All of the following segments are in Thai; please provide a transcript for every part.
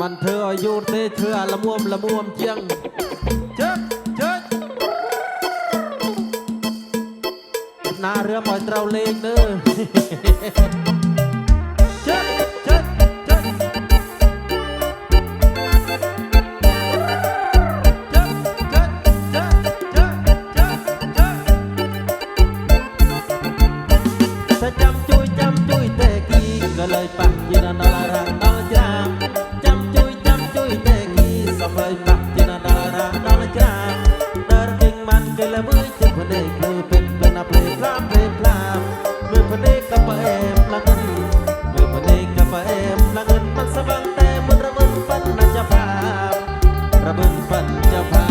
มันเธออยู่เตเธอละม่วมละม่วมเจียงเจิดเจิดนาเรือปล่อยเตาเลงเด้อ ฝันจพา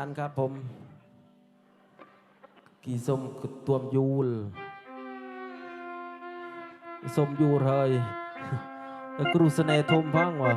าจารครับผม กี่สมกตวมยูลสมยูเลยแล้วครูเสน่ห์ทมพังวะ